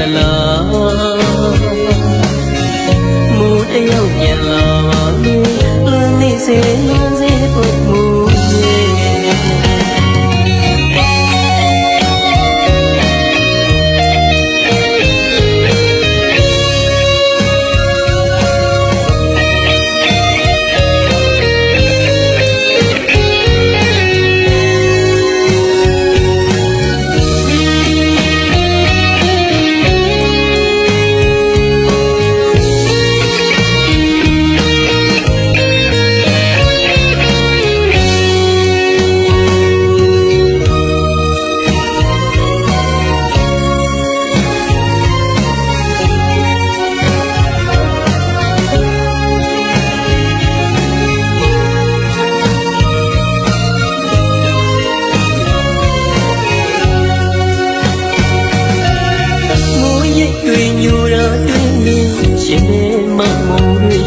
သလားမူတယောက်ပြ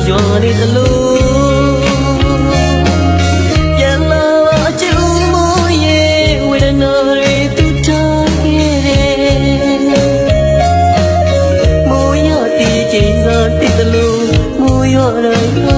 ရွာနေသလိုပြန်လာပါအကျူမိုးရဲ့ဝေဒနာတွေတူထားခဲ့တယ်မိုးရတီးချိန်သာတည်သလိုမိုးရတိုင်း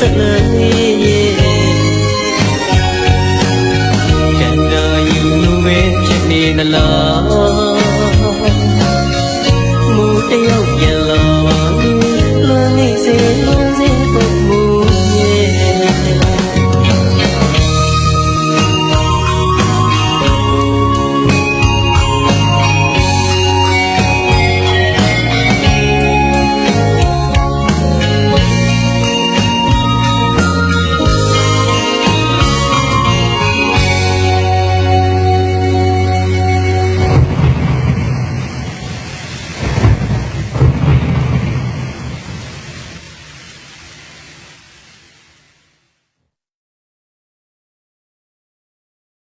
ဆက်နေရဲ့ကံတော်ယူလို့ပဲဖြစ်နေသလား